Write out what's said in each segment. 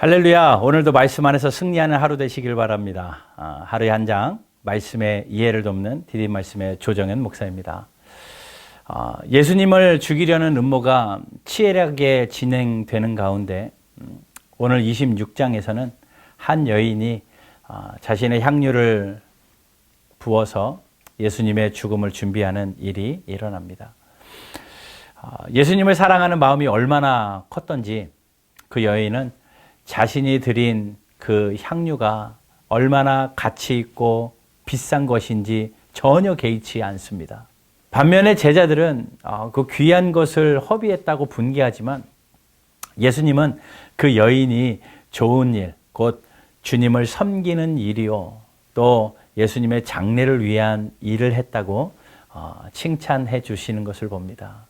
할렐루야. 오늘도 말씀 안에서 승리하는 하루 되시길 바랍니다. 아, 하루에 한 장 말씀의 이해를 돕는 디딤 말씀의 조정현 목사입니다. 아, 예수님을 죽이려는 음모가 치열하게 진행되는 가운데 음, 오늘 26장에서는 한 여인이 아, 자신의 향유를 부어서 예수님의 죽음을 준비하는 일이 일어납니다. 아, 예수님을 사랑하는 마음이 얼마나 컸던지 그 여인은 자신이 드린 그 향유가 얼마나 가치 있고 비싼 것인지 전혀 개의치 않습니다. 반면에 제자들은 아, 그 귀한 것을 허비했다고 분개하지만 예수님은 그 여인이 좋은 일, 곧 주님을 섬기는 일이요. 또 예수님의 장례를 위한 일을 했다고 어, 칭찬해 주시는 것을 봅니다.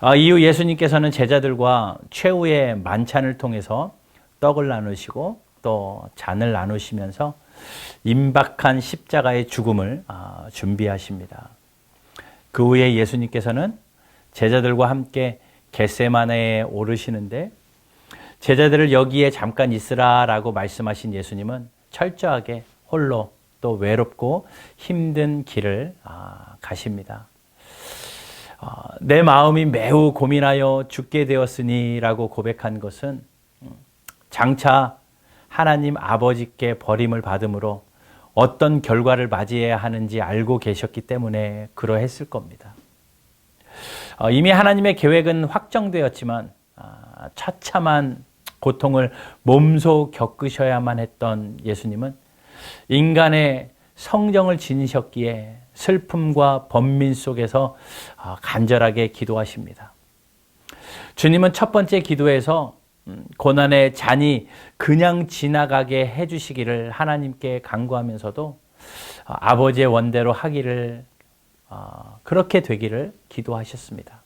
아, 이후 예수님께서는 제자들과 최후의 만찬을 통해서 떡을 나누시고 또 잔을 나누시면서 임박한 십자가의 죽음을 아, 준비하십니다. 그 후에 예수님께서는 제자들과 함께 겟세마네에 오르시는데 제자들을 여기에 잠깐 있으라라고 말씀하신 예수님은 철저하게 홀로 또 외롭고 힘든 길을 아, 가십니다. 어, 내 마음이 매우 고민하여 죽게 되었으니라고 고백한 것은 음, 장차 하나님 아버지께 버림을 받음으로 어떤 결과를 맞이해야 하는지 알고 계셨기 때문에 그러했을 겁니다. 어, 이미 하나님의 계획은 확정되었지만 아, 처참한 고통을 몸소 겪으셔야만 했던 예수님은 인간의 성정을 지니셨기에 슬픔과 번민 속에서 아, 간절하게 기도하십니다. 주님은 첫 번째 기도에서 음, 고난의 잔이 그냥 지나가게 해주시기를 하나님께 간구하면서도 아, 아버지의 원대로 하기를 아, 그렇게 되기를 기도하셨습니다.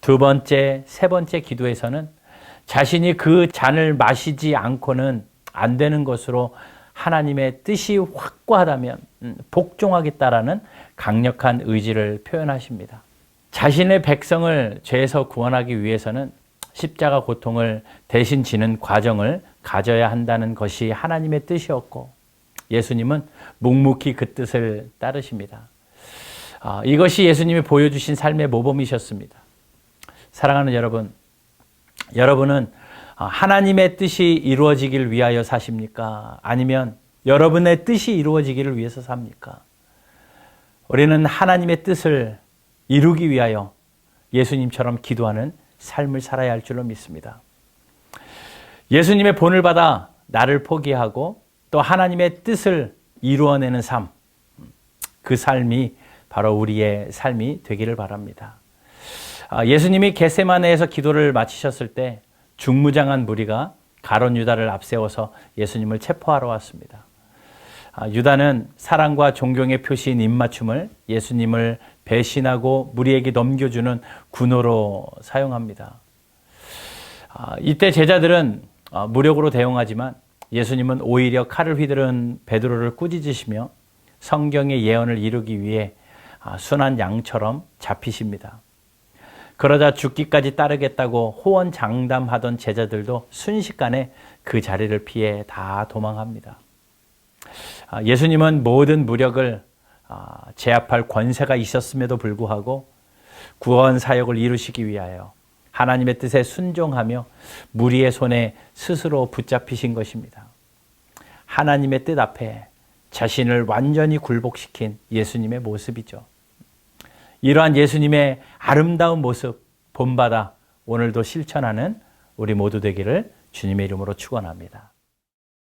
두 번째, 세 번째 기도에서는 자신이 그 잔을 마시지 않고는 안 되는 것으로 하나님의 뜻이 확고하다면 음, 복종하겠다라는 강력한 의지를 표현하십니다. 자신의 백성을 죄에서 구원하기 위해서는 십자가 고통을 대신 지는 과정을 가져야 한다는 것이 하나님의 뜻이었고 예수님은 묵묵히 그 뜻을 따르십니다. 아, 이것이 예수님이 보여주신 삶의 모범이셨습니다. 사랑하는 여러분, 여러분은 하나님의 뜻이 이루어지길 위하여 사십니까? 아니면 여러분의 뜻이 이루어지기를 위해서 삽니까? 우리는 하나님의 뜻을 이루기 위하여 예수님처럼 기도하는 삶을 살아야 할 줄로 믿습니다. 예수님의 본을 받아 나를 포기하고 또 하나님의 뜻을 이루어내는 삶, 그 삶이 바로 우리의 삶이 되기를 바랍니다. 아, 예수님이 겟세마네에서 기도를 마치셨을 때 중무장한 무리가 가론 유다를 앞세워서 예수님을 체포하러 왔습니다. 아, 유다는 사랑과 존경의 표시인 입맞춤을 예수님을 배신하고 무리에게 넘겨주는 군호로 사용합니다. 아, 이때 제자들은 아, 무력으로 대응하지만 예수님은 오히려 칼을 휘두른 베드로를 꾸짖으시며 성경의 예언을 이루기 위해 순한 양처럼 잡히십니다. 그러자 죽기까지 따르겠다고 호언장담하던 제자들도 순식간에 그 자리를 피해 다 도망합니다. 예수님은 모든 무력을 제압할 권세가 있었음에도 불구하고 구원 사역을 이루시기 위하여 하나님의 뜻에 순종하며 무리의 손에 스스로 붙잡히신 것입니다. 하나님의 뜻 앞에 자신을 완전히 굴복시킨 예수님의 모습이죠. 이러한 예수님의 아름다운 모습 본받아 오늘도 실천하는 우리 모두 되기를 주님의 이름으로 축원합니다.